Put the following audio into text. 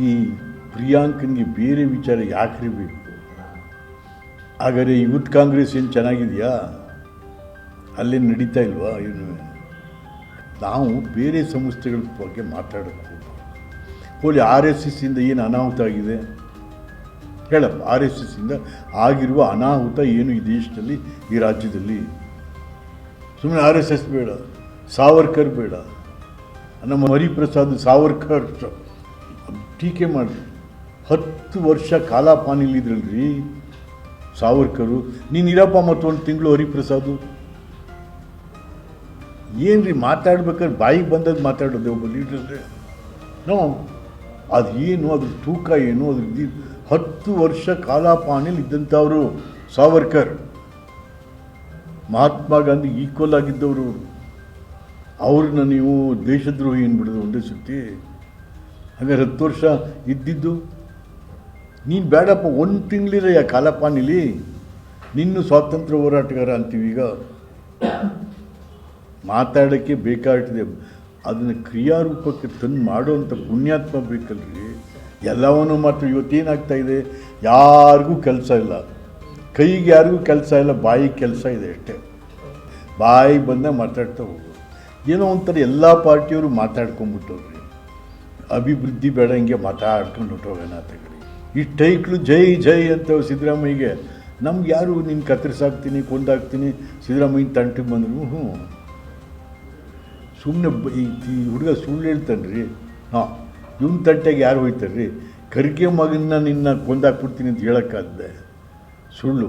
ಈ ಪ್ರಿಯಾಂಕನ್ಗೆ ಬೇರೆ ವಿಚಾರ ಯಾಕ್ರಿ ಬೇಕು? ಹಾಗಾದರೆ ಯೂತ್ ಕಾಂಗ್ರೆಸ್ ಏನು ಚೆನ್ನಾಗಿದೆಯಾ? ಅಲ್ಲೇ ನಡೀತಾ ಇಲ್ವಾ? ಏನು? ನಾವು ಬೇರೆ ಸಂಸ್ಥೆಗಳ ಬಗ್ಗೆ ಮಾತಾಡಬೇಕು ಹೋಲಿ ಆರ್ ಎಸ್ ಎಸ್ಸಿಂದ ಏನು ಅನಾಹುತ ಆಗಿದೆ? ಹೇಳಪ್ಪ, ಆರ್ ಎಸ್ ಎಸ್ಸಿಂದ ಆಗಿರುವ ಅನಾಹುತ ಏನು ಈ ದೇಶದಲ್ಲಿ, ಈ ರಾಜ್ಯದಲ್ಲಿ? ಸುಮ್ಮನೆ ಆರ್ ಎಸ್ ಎಸ್ ಬೇಡ, ಸಾವರ್ಕರ್ ಬೇಡ. ನಮ್ಮ ಹರಿಪ್ರಸಾದ್ ಸಾವರ್ಕರ್. ಟೀಕೆ ಮಾಡಿ. ಹತ್ತು ವರ್ಷ ಕಾಲಾಪಾನಿಲಿದ್ರಲ್ರಿ ಸಾವರ್ಕರು, ನೀನು ಇರಪ್ಪ ಮತ್ತೊಂದು ತಿಂಗಳು ಹರಿಪ್ರಸಾದು. ಏನ್ರಿ ಮಾತಾಡ್ಬೇಕಾದ್ರೆ ಬಾಯಿಗೆ ಬಂದದ್ದು ಮಾತಾಡೋದು ಒಬ್ಬ ಲೀಡ್ರಲ್ಲಿ ನೋ, ಅದು ಏನು, ಅದ್ರ ತೂಕ ಏನು, ಅದ್ರ ಹತ್ತು ವರ್ಷ ಕಾಲಾಪಾನಿಲಿ ಇದ್ದಂಥವರು ಸಾವರ್ಕರ್. ಮಹಾತ್ಮ ಗಾಂಧಿ ಈಕ್ವಲ್ ಆಗಿದ್ದವರು. ಅವ್ರನ್ನ ನೀವು ದೇಶದ್ರೋಹಿ ಏನ್ಬಿಡೋದು ಒಂದೇ ಸುತ್ತಿ? ಹಾಗಾದ್ರೆ ಹತ್ತು ವರ್ಷ ಇದ್ದಿದ್ದು, ನೀನು ಬೇಡಪ್ಪ ಒಂದು ತಿಂಗಳಿರಯ್ಯ ಕಾಲಪಾನಿಲಿ, ನಿನ್ನ ಸ್ವಾತಂತ್ರ್ಯ ಹೋರಾಟಗಾರ ಅಂತೀವಿ ಈಗ. ಮಾತಾಡೋಕ್ಕೆ ಬೇಕಾಗ್ತದೆ ಅದನ್ನು ಕ್ರಿಯಾರೂಪಕ್ಕೆ ತಂದು ಮಾಡುವಂಥ ಪುಣ್ಯಾತ್ಮ ಬೇಕಲ್ರಿ ಎಲ್ಲವನ್ನೂ ಮಾತ್ರ ಇವತ್ತೇನಾಗ್ತಾ ಇದೆ? ಯಾರಿಗೂ ಕೆಲಸ ಇಲ್ಲ. ಕೈಗೆ ಯಾರಿಗೂ ಕೆಲಸ ಇಲ್ಲ, ಬಾಯಿ ಕೆಲಸ ಇದೆ ಅಷ್ಟೇ. ಬಾಯಿ ಬಂದಾಗ ಮಾತಾಡ್ತಾ ಹೋಗೋದು ಏನೋ ಒಂಥರ ಎಲ್ಲ ಪಾರ್ಟಿಯವರು ಮಾತಾಡ್ಕೊಂಬಿಟ್ಟವ್ರಿ ಅಭಿವೃದ್ಧಿ ಬೇಡ ಹಿಂಗೆ ಮಾತಾಡ್ಕೊಂಡು ಹೊಟ್ಟೋಗೋಣ ತಗಡಿ ಈ ಟೈಕ್ಳು ಜೈ ಜೈ ಅಂತ ಸಿದ್ದರಾಮಯ್ಯಗೆ, ನಮ್ಗೆ ಯಾರು ನಿನ್ನ ಕತ್ತರಿಸಾಕ್ತೀನಿ ಕೊಂದಾಕ್ತೀನಿ ಸಿದ್ದರಾಮಯ್ಯನ ತಂಟಿಗೆ ಬಂದರು, ಹ್ಞೂ. ಸುಮ್ಮನೆ ಈ ಹುಡುಗ ಸುಳ್ಳು ಹೇಳ್ತಾನೆ ರೀ ಹಾಂ, ಇವನ್ ತಂಟೆಗೆ ಯಾರು ಹೋಯ್ತಾರೆ ರೀ ಖರ್ಗೆ ಮಗನ್ನ ನಿನ್ನ ಕೊಂದಾಕ್ಬಿಡ್ತೀನಿ ಅಂತ ಹೇಳೋಕ್ಕಾದ್ದೆ ಸುಳ್ಳು.